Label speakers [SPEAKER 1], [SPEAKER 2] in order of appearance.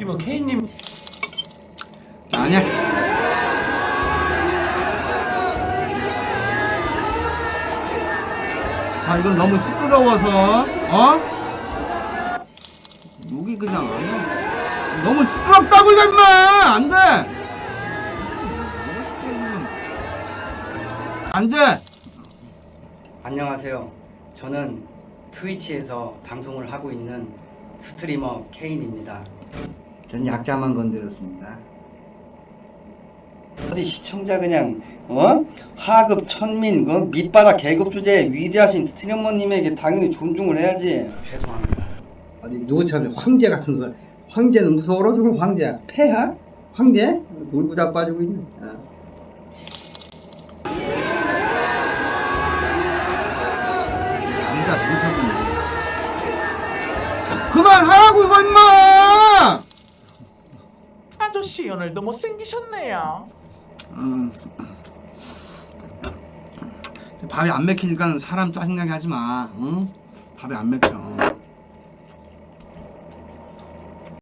[SPEAKER 1] 스트리머 K님
[SPEAKER 2] 아니야. 아 이건 너무 시끄러워서 어? 여기 그냥 아니야. 너무 시끄럽다고 이거 임마 안돼. 안돼.
[SPEAKER 3] 안녕하세요. 저는 트위치에서 방송을 하고 있는 스트리머 케인입니다. 전 약자만 건드렸습니다.
[SPEAKER 4] 어디 시청자 그냥 어 하급 천민 그 밑바닥 계급 주제 위대하신 스트리머님에게 당연히 존중을 해야지.
[SPEAKER 3] 죄송합니다.
[SPEAKER 2] 어디 누구 참 황제 같은 거 황제는 무서워라 죽을 황제야 폐하 황제 돌고 자빠지고 있네 아. 남자 중턱이네 그만하라고 이거 임마
[SPEAKER 1] 아저씨 오늘도 못생기셨네요
[SPEAKER 2] 음. 밥이 안 맥히니까 사람 짜증나게 하지 마 응? 밥이 안 맥혀